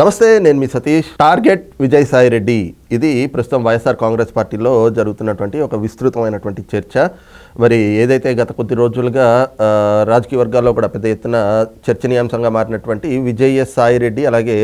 నమస్తే నేను మీ సతీష్. టార్గెట్ విజయసాయి రెడ్డి. ఇది ప్రస్తుతం వైఎస్ఆర్ కాంగ్రెస్ పార్టీలో జరుగుతున్నటువంటి ఒక విస్తృతమైనటువంటి చర్చ. మరి ఏదైతే గత కొద్ది రోజులుగా రాజకీయ వర్గాల్లో కూడా పెద్ద ఎత్తున చర్చనీయాంశంగా మారినటువంటి విజయ సాయి రెడ్డి అలాగే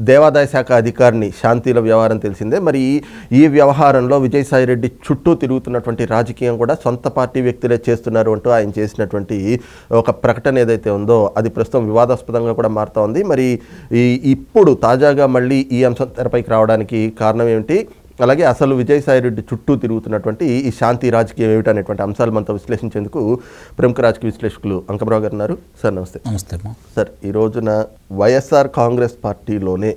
దేవాదాయ శాఖ అధికారిని శాంతిల వ్యవహారం తెలిసిందే. మరి ఈ- ఈ వ్యవహారంలో విజయసాయి రెడ్డి చుట్టూ తిరుగుతున్నటువంటి రాజకీయం కూడా సొంత పార్టీ వ్యక్తులే చేస్తున్నారు అంటూ ఆయన చేసినటువంటి ఒక ప్రకటన ఏదైతే ఉందో అది ప్రస్తుతం వివాదాస్పదంగా కూడా మారుతూ ఉంది. మరి ఈ ఇప్పుడు తాజాగా మళ్ళీ ఈ అంశం తెరపైకి రావడానికి కారణం ఏమిటి? అలాగే అసలు విజయసాయి రెడ్డి చుట్టూ తిరుగుతున్నటువంటి ఈ శాంతి రాజకీయం ఏమిటనేటువంటి అంశాలు మనతో విశ్లేషించేందుకు ప్రముఖ రాజకీయ విశ్లేషకులు అంకమరావు గారు ఉన్నారు. సార్ నమస్తే. నమస్తే సార్ ఈ రోజున వైఎస్ఆర్ కాంగ్రెస్ పార్టీలోనే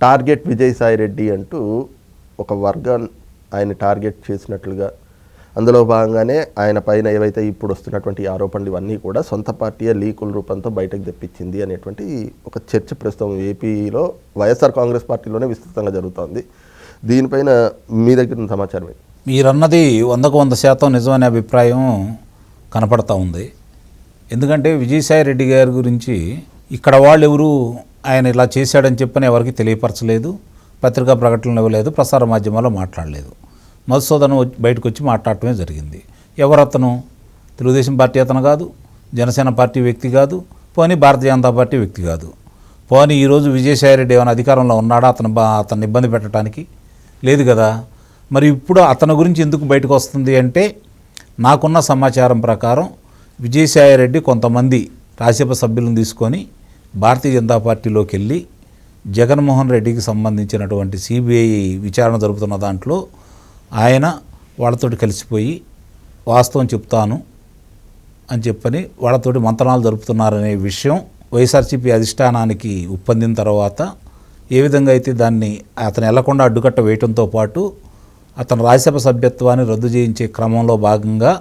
టార్గెట్ విజయసాయి రెడ్డి అంటూ ఒక వర్గం ఆయన టార్గెట్ చేసినట్లుగా అందులో భాగంగానే ఆయన పైన ఏవైతే ఇప్పుడు వస్తున్నటువంటి ఆరోపణలు ఇవన్నీ కూడా సొంత పార్టీయే లీకుల రూపంతో బయటకు తెప్పించింది అనేటువంటి ఒక చర్చ ప్రస్తుతం ఏపీలో వైఎస్ఆర్ కాంగ్రెస్ పార్టీలోనే విస్తృతంగా జరుగుతోంది. దీనిపైన మీ దగ్గర సమాచారం ఏంటి? మీరన్నది వందకు వంద శాతం నిజమనే అభిప్రాయం కనపడతా ఉంది. ఎందుకంటే విజయసాయి రెడ్డి గారి గురించి ఇక్కడ వాళ్ళు ఎవరు ఆయన ఇలా చేశాడని చెప్పని ఎవరికి తెలియపరచలేదు పత్రికా ప్రకటనలు ఇవ్వలేదు ప్రసార మాధ్యమాల్లో మాట్లాడలేదు. మధుసూదన్ వచ్చి- బయటకు వచ్చి మాట్లాడటమే జరిగింది. ఎవరతను? తెలుగుదేశం పార్టీ అతను కాదు జనసేన పార్టీ వ్యక్తి కాదు పోనీ భారతీయ జనతా పార్టీ వ్యక్తి కాదు. పోనీ ఈరోజు విజయసాయి రెడ్డి ఏమైనా అధికారంలో ఉన్నాడా? అతను బా అతన్ని ఇబ్బంది పెట్టడానికి లేదు కదా? మరి ఇప్పుడు అతని గురించి ఎందుకు బయటకు వస్తుంది అంటే నాకున్న సమాచారం ప్రకారం విజయసాయి రెడ్డి కొంతమంది రాజ్యసభ సభ్యులను తీసుకొని భారతీయ జనతా పార్టీలోకి వెళ్ళి జగన్మోహన్ రెడ్డికి సంబంధించినటువంటి సిబిఐ విచారణ జరుపుతున్న దాంట్లో ఆయన వాళ్ళతోటి కలిసిపోయి వాస్తవం చెప్తాను అని చెప్పని వాళ్ళతోటి మంతనాలు జరుపుతున్నారనే విషయం వైఎస్ఆర్సీపీ అధిష్టానానికి ఉప్పందిన తర్వాత ఏ విధంగా అయితే దాన్ని అతను వెళ్ళకుండా అడ్డుకట్ట వేయటంతో పాటు అతను రాజ్యసభ సభ్యత్వాన్ని రద్దు చేయించే క్రమంలో భాగంగా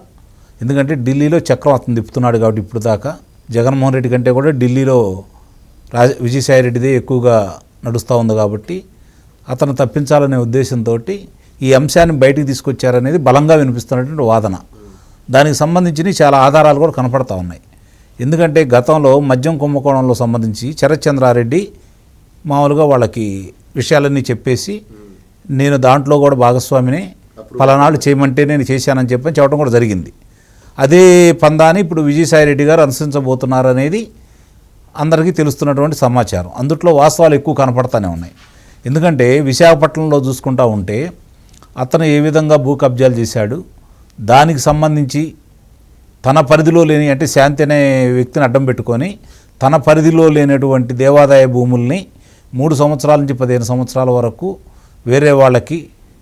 ఎందుకంటే ఢిల్లీలో చక్రం అతను తిప్పుతున్నాడు కాబట్టి ఇప్పుడు దాకా జగన్మోహన్ రెడ్డి కంటే కూడా ఢిల్లీలో రాజ విజయసాయి రెడ్డిదే ఎక్కువగా నడుస్తూ ఉంది కాబట్టి అతను తప్పించాలనే ఉద్దేశంతో ఈ అంశాన్ని బయటికి తీసుకొచ్చారనేది బలంగా వినిపిస్తున్నటువంటి వాదన. దానికి సంబంధించి చాలా ఆధారాలు కూడా కనపడతా ఉన్నాయి. ఎందుకంటే గతంలో మద్యం కుంభకోణంలో సంబంధించి శరత్చంద్రారెడ్డి మామూలుగా వాళ్ళకి విషయాలన్నీ చెప్పేసి నేను దాంట్లో కూడా భాగస్వామిని పలానాళ్ళు చేయమంటే నేను చేశానని చెప్పని చెప్పడం కూడా జరిగింది. అదే పందాన్ని ఇప్పుడు విజయసాయి రెడ్డి గారు అనుసరించబోతున్నారు అనేది అందరికీ తెలుస్తున్నటువంటి సమాచారం. అందుట్లో వాస్తవాలు ఎక్కువ కనపడతానే ఉన్నాయి. ఎందుకంటే విశాఖపట్నంలో చూసుకుంటా ఉంటే అతను ఏ విధంగా భూ కబ్జాలు చేశాడు దానికి సంబంధించి తన పరిధిలో లేని అంటే శాంతి అనే వ్యక్తిని అడ్డం పెట్టుకొని తన పరిధిలో లేనటువంటి దేవాదాయ భూముల్ని మూడు సంవత్సరాల నుంచి పదిహేను సంవత్సరాల వరకు వేరే వాళ్ళకి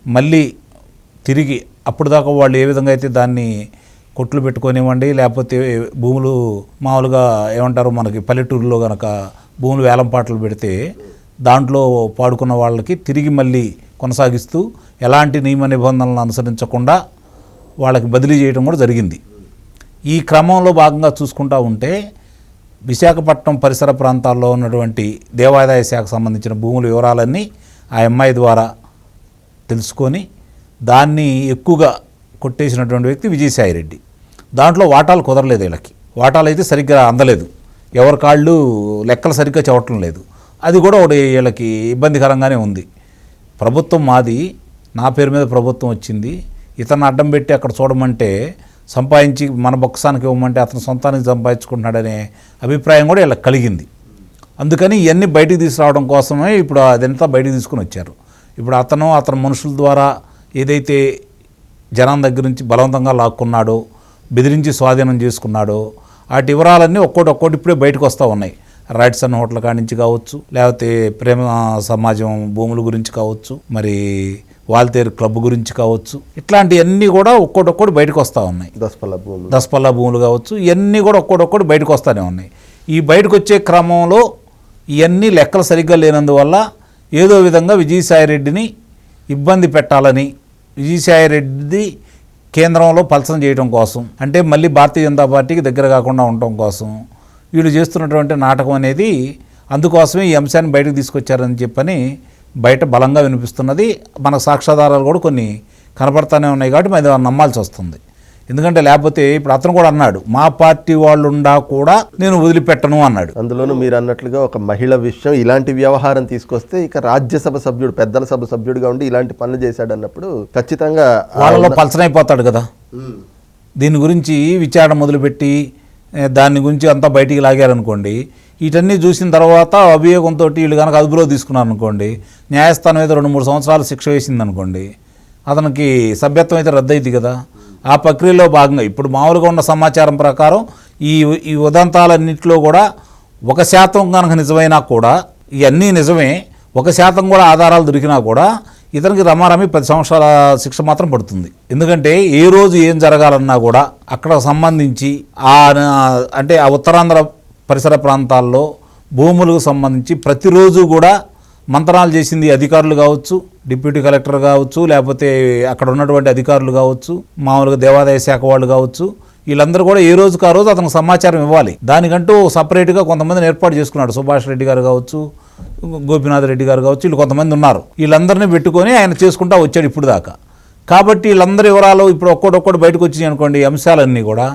మళ్ళీ తిరిగి అప్పుడు దాకా వాళ్ళు ఏ విధంగా అయితే దాన్ని కొట్లు పెట్టుకొనివ్వండి లేకపోతే భూములు మామూలుగా ఏమంటారు మనకి పల్లెటూరులో కనుక భూములు వేలంపాటలు పెడితే దాంట్లో పాడుకున్న వాళ్ళకి తిరిగి మళ్ళీ కొనసాగిస్తూ ఎలాంటి నియమ నిబంధనలను అనుసరించకుండా వాళ్ళకి బదిలీ చేయడం కూడా జరిగింది. ఈ క్రమంలో భాగంగా చూసుకుంటా ఉంటే విశాఖపట్నం పరిసర ప్రాంతాల్లో ఉన్నటువంటి దేవాదాయ శాఖకు సంబంధించిన భూముల వివరాలన్నీ ఆ అమ్మాయి ద్వారా తెలుసుకొని దాన్ని ఎక్కువగా కొట్టేసినటువంటి వ్యక్తి విజయసాయి రెడ్డి. దాంట్లో వాటాలు కుదరలేదు వీళ్ళకి. వాటాలు అయితే సరిగ్గా అందలేదు. ఎవరి కాళ్ళు లెక్కలు సరిగ్గా చవటం లేదు. అది కూడా ఒకటి వీళ్ళకి ఇబ్బందికరంగానే ఉంది. ప్రభుత్వం మాది నా పేరు మీద ప్రభుత్వం వచ్చింది. ఇతను అడ్డం పెట్టి అక్కడ చూడమంటే సంపాదించి మన బొక్సానికి ఇవ్వమంటే అతను సొంతానికి సంపాదించుకుంటున్నాడనే అభిప్రాయం కూడా ఇలా కలిగింది. అందుకని ఇవన్నీ బయటికి తీసుకురావడం కోసమే ఇప్పుడు అదంతా బయటికి తీసుకుని వచ్చారు. ఇప్పుడు అతను అతని మనుషుల ద్వారా ఏదైతే జనం దగ్గర నుంచి బలవంతంగా లాక్కున్నాడో బెదిరించి స్వాధీనం చేసుకున్నాడో వాటి వివరాలన్నీ ఒక్కోటి ఒక్కోటి ఇప్పుడే బయటకు వస్తూ ఉన్నాయి. రైట్స్ హోటల్ కాడి నుంచి కావచ్చు లేకపోతే ప్రేమ సమాజం భూముల గురించి కావచ్చు మరి వాల్తేరు క్లబ్ గురించి కావచ్చు ఇట్లాంటివన్నీ కూడా ఒక్కోటి బయటకు వస్తూ ఉన్నాయి. దసపల్ల భూములు దసపల్లా భూములు కావచ్చు ఇవన్నీ కూడా ఒక్కోటొక్కటి బయటకు వస్తూనే ఉన్నాయి. ఈ బయటకు వచ్చే క్రమంలో ఇవన్నీ లెక్కలు సరిగ్గా లేనందువల్ల ఏదో విధంగా విజయసాయి రెడ్డిని ఇబ్బంది పెట్టాలని విజయసాయి రెడ్డి కేంద్రంలో పలసన చేయడం కోసం అంటే మళ్ళీ భారతీయ జనతా పార్టీకి దగ్గర కాకుండా ఉండటం కోసం వీళ్ళు చేస్తున్నటువంటి నాటకం అనేది అందుకోసమే ఈ అంశాన్ని బయటకు తీసుకొచ్చారని చెప్పని బయట బలంగా వినిపిస్తున్నది. మన సాక్ష్యాధారాలు కూడా కొన్ని కనపడతానే ఉన్నాయి కాబట్టి అది నమ్మాల్సి వస్తుంది. ఎందుకంటే లేకపోతే ఇప్పుడు అతను కూడా అన్నాడు మా పార్టీ వాళ్ళు ఉండా కూడా నేను వదిలిపెట్టను అన్నాడు. అందులోనూ మీరు అన్నట్లుగా ఒక మహిళ విషయం ఇలాంటి వ్యవహారం తీసుకొస్తే ఇక రాజ్యసభ సభ్యుడు పెద్దల సభ సభ్యుడిగా ఉండి ఇలాంటి పనులు చేశాడు అన్నప్పుడు ఖచ్చితంగా వాళ్ళలో పలచనైపోతాడు కదా. దీని గురించి విచారణ మొదలుపెట్టి దాని గురించి అంతా బయటికి లాగారనుకోండి వీటన్నీ చూసిన తర్వాత అభియోగంతో వీళ్ళు కనుక అదుపులో తీసుకున్నారు అనుకోండి న్యాయస్థానం అయితే రెండు మూడు సంవత్సరాలు శిక్ష వేసింది అనుకోండి అతనికి సభ్యత్వం అయితే రద్దయింది కదా. ఆ ప్రక్రియలో భాగంగా ఇప్పుడు మామూలుగా ఉన్న సమాచారం ప్రకారం ఈ ఈ ఉదంతాలన్నింటిలో కూడా ఒక శాతం కనుక నిజమైనా కూడా ఇవన్నీ నిజమే ఒక శాతం కూడా ఆధారాలు దొరికినా కూడా ఇతనికి రమారమి పది సంవత్సరాల శిక్ష మాత్రం పడుతుంది. ఎందుకంటే ఏ రోజు ఏం జరగాలన్నా కూడా అక్కడ సంబంధించి ఆ అంటే ఆ ఉత్తరాంధ్ర పరిసర ప్రాంతాల్లో భూములకు సంబంధించి ప్రతిరోజు కూడా మంత్రాలు చేసింది అధికారులు కావచ్చు డిప్యూటీ కలెక్టర్ కావచ్చు లేకపోతే అక్కడ ఉన్నటువంటి అధికారులు కావచ్చు మామూలుగా దేవాదాయ శాఖ వాళ్ళు కావచ్చు వీళ్ళందరూ కూడా ఏ రోజుకు ఆ రోజు అతనికి సమాచారం ఇవ్వాలి. దానికంటూ సపరేట్గా కొంతమందిని ఏర్పాటు చేసుకున్నాడు. సుభాష్ రెడ్డి గారు కావచ్చు గోపినాథ్ రెడ్డి గారు కావచ్చు వీళ్ళు కొంతమంది ఉన్నారు. వీళ్ళందరినీ పెట్టుకొని ఆయన చేసుకుంటా వచ్చాడు ఇప్పుడు దాకా కాబట్టి వీళ్ళందరి వివరాలు ఇప్పుడు ఒక్కొక్కటి బయటకు వచ్చినాయి అనుకోండి అంశాలన్నీ కూడా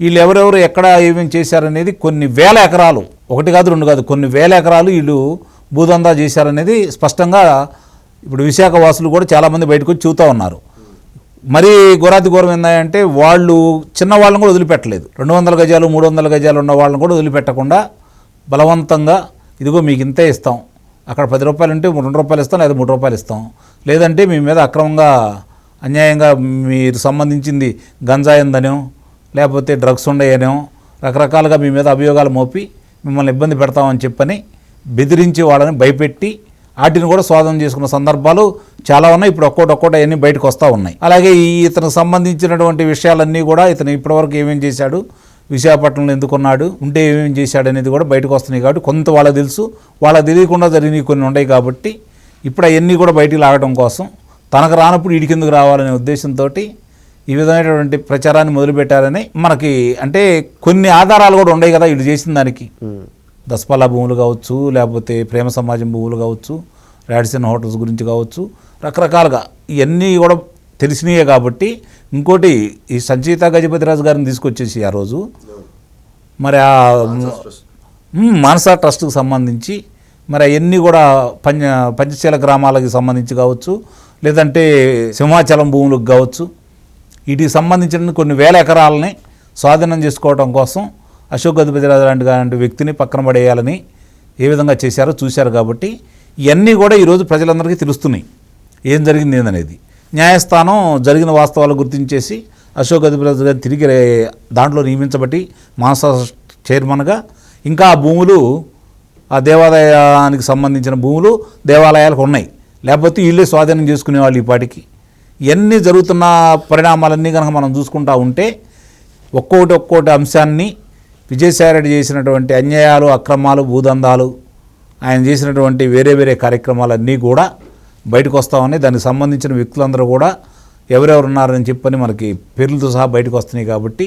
వీళ్ళు ఎవరెవరు ఎక్కడ ఏమేమి చేశారనేది కొన్ని వేల ఎకరాలు ఒకటి కాదు రెండు కాదు కొన్ని వేల ఎకరాలు వీళ్ళు భూదందా చేశారనేది స్పష్టంగా ఇప్పుడు విశాఖ వాసులు కూడా చాలామంది బయటకు వచ్చి చూస్తూ ఉన్నారు. మరీ ఘోరాతి ఘోరం ఏంటంటే వాళ్ళు చిన్న వాళ్ళని కూడా వదిలిపెట్టలేదు. రెండు వందల గజాలు మూడు వందల గజాలు ఉన్న వాళ్ళని కూడా వదిలిపెట్టకుండా బలవంతంగా ఇదిగో మీకు ఇంతే ఇస్తాం. అక్కడ పది రూపాయలు ఉంటే రెండు రూపాయలు ఇస్తాం లేదా మూడు రూపాయలు ఇస్తాం. లేదంటే మీ మీద అక్రమంగా అన్యాయంగా మీరు సంబంధించింది గంజాయిందనో లేకపోతే డ్రగ్స్ ఉండయనో రకరకాలుగా మీ మీద అభియోగాలు మోపి మిమ్మల్ని ఇబ్బంది పెడతామని చెప్పని బెదిరించి వాళ్ళని భయపెట్టి వాటిని కూడా స్వాధీనం చేసుకున్న సందర్భాలు చాలా ఉన్నాయి. ఇప్పుడు ఒక్కోటి ఒక్కోటి అవన్నీ బయటకు వస్తూ ఉన్నాయి. అలాగే ఈ ఇతనికి సంబంధించినటువంటి విషయాలన్నీ కూడా ఇతను ఇప్పటివరకు ఏమేం చేశాడు విశాఖపట్నంలో ఎందుకున్నాడు ఉంటే ఏమేం చేశాడు అనేది కూడా బయటకు వస్తున్నాయి కాబట్టి కొంత వాళ్ళకి తెలుసు. వాళ్ళకి తెలియకుండా జరిగినవి కొన్ని ఉన్నాయి కాబట్టి ఇప్పుడు అవన్నీ కూడా బయటికి లాగడం కోసం తనకు రానప్పుడు ఇడికెందుకు కిందకు రావాలనే ఉద్దేశంతో ఈ విధమైనటువంటి ప్రచారాన్ని మొదలుపెట్టారని మనకి అంటే కొన్ని ఆధారాలు కూడా ఉన్నాయి కదా వీళ్ళు చేసిన దానికి. దసపల్లా భూములు కావచ్చు లేకపోతే ప్రేమ సమాజం భూములు కావచ్చు రాడిసన్ హోటల్స్ గురించి కావచ్చు రకరకాలుగా ఇవన్నీ కూడా తెలిసినాయే కాబట్టి ఇంకోటి ఈ సంచయిత గజపతిరాజు గారిని తీసుకొచ్చేసి ఆ రోజు. మరి ఆ మానస ట్రస్ట్కి సంబంధించి మరి అవన్నీ కూడా పంచ పంచశీల గ్రామాలకి సంబంధించి కావచ్చు లేదంటే సింహాచలం భూములకు కావచ్చు వీటికి సంబంధించిన కొన్ని వేల ఎకరాలని స్వాధీనం చేసుకోవడం కోసం అశోక్ గజపతిరాజు లాంటి లాంటి వ్యక్తిని పక్కన పడేయాలని ఏ విధంగా చేశారో చూశారు కాబట్టి ఇవన్నీ కూడా ఈరోజు ప్రజలందరికీ తెలుస్తున్నాయి. ఏం జరిగింది ఏందనేది. న్యాయస్థానం జరిగిన వాస్తవాలు గుర్తించేసి అశోక్ గజపతిరాజు గారిని తిరిగి దాంట్లో నియమించబట్టి మానస చైర్మన్గా ఇంకా ఆ భూములు ఆ దేవాలయానికి సంబంధించిన భూములు దేవాలయాలకు ఉన్నాయి. లేకపోతే వీళ్ళే స్వాధీనం చేసుకునేవాళ్ళు ఈ పాటికి. ఇవన్నీ జరుగుతున్న పరిణామాలన్నీ కనుక మనం చూసుకుంటా ఉంటే ఒక్కోటి ఒక్కోటి అంశాన్ని విజయసాయిరెడ్డి చేసినటువంటి అన్యాయాలు అక్రమాలు భూదందాలు ఆయన చేసినటువంటి వేరే వేరే కార్యక్రమాలన్నీ కూడా బయటకు వస్తామని దానికి సంబంధించిన వ్యక్తులందరూ కూడా ఎవరెవరు ఉన్నారని చెప్పని మనకి పేర్లతో సహా బయటకు వస్తున్నాయి కాబట్టి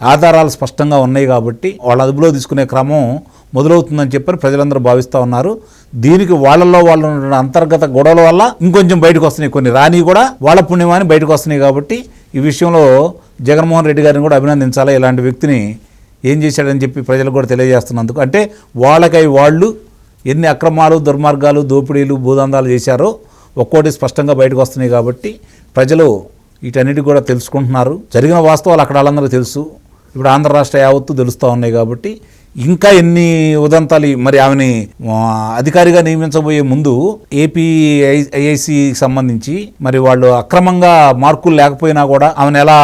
ఆధారాలు స్పష్టంగా ఉన్నాయి కాబట్టి వాళ్ళ అదుపులో తీసుకునే క్రమం మొదలవుతుందని చెప్పని ప్రజలందరూ భావిస్తూ ఉన్నారు. దీనికి వాళ్ళల్లో వాళ్ళు ఉన్న అంతర్గత గొడవల వల్ల ఇంకొంచెం బయటకు వస్తున్నాయి కొన్ని. రాని కూడా వాళ్ళ పుణ్యమాని బయటకు వస్తున్నాయి కాబట్టి ఈ విషయంలో జగన్మోహన్ రెడ్డి గారిని కూడా అభినందించాలి? ఇలాంటి వ్యక్తిని ఏం చేశాడని చెప్పి ప్రజలకు కూడా తెలియజేస్తున్నందుకు. అంటే వాళ్ళకై వాళ్ళు ఎన్ని అక్రమాలు దుర్మార్గాలు దోపిడీలు భూదందాలు చేశారో ఒక్కోటి స్పష్టంగా బయటకు వస్తున్నాయి కాబట్టి ప్రజలు వీటన్నిటి కూడా తెలుసుకుంటున్నారు. జరిగిన వాస్తవాలు అక్కడ వాళ్ళందరూ తెలుసు. ఇప్పుడు ఆంధ్ర రాష్ట్ర యావత్తు తెలుస్తూ ఉన్నాయి కాబట్టి ఇంకా ఎన్ని ఉదంతాలు మరి ఆమెని అధికారిగా నియమించబోయే ముందు ఏపీ ఐఐసికి సంబంధించి మరి వాళ్ళు అక్రమంగా మార్కులు లేకపోయినా కూడా ఆమెను ఎలా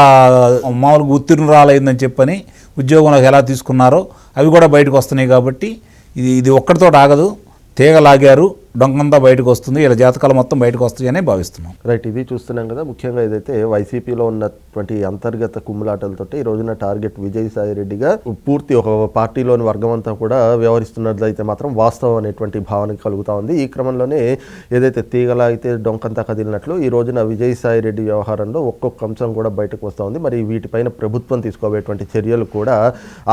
మామూలుగా ఉత్తీర్ణురాలైందని చెప్పని ఉద్యోగంలోకి ఎలా తీసుకున్నారో అవి కూడా బయటకు వస్తున్నాయి కాబట్టి ఇది ఇది ఒక్కడితో ఆగదు. తీగ లాగారు డొంకంతా బయటకు వస్తుంది. ఇలా జాతకాలు మొత్తం బయటకు వస్తాయని భావిస్తున్నాం. రైట్ ఇది చూస్తున్నాం కదా. ముఖ్యంగా ఏదైతే వైసీపీలో ఉన్నటువంటి అంతర్గత కుమ్ములాటలతోటి ఈ రోజున టార్గెట్ విజయసాయి రెడ్డిగా పూర్తి ఒక పార్టీలోని వర్గం అంతా కూడా వ్యవహరిస్తున్నట్లయితే మాత్రం వాస్తవం అనేటువంటి భావన కలుగుతా ఉంది. ఈ క్రమంలోనే ఏదైతే తీగలా అయితే డొంకంతా కదిలినట్లు ఈ రోజున విజయసాయి రెడ్డి వ్యవహారంలో ఒక్కొక్క అంశం కూడా బయటకు వస్తూ ఉంది. మరి వీటిపైన ప్రభుత్వం తీసుకోబోయేటువంటి చర్యలు కూడా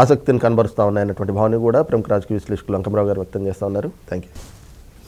ఆసక్తిని కనబరుస్తూ ఉన్నాయన్నటువంటి భావన కూడా ప్రముఖ రాజకీయ విశ్లేషకులు అంకమరావు గారు వ్యక్తం చేస్తూ ఉన్నారు. Thank you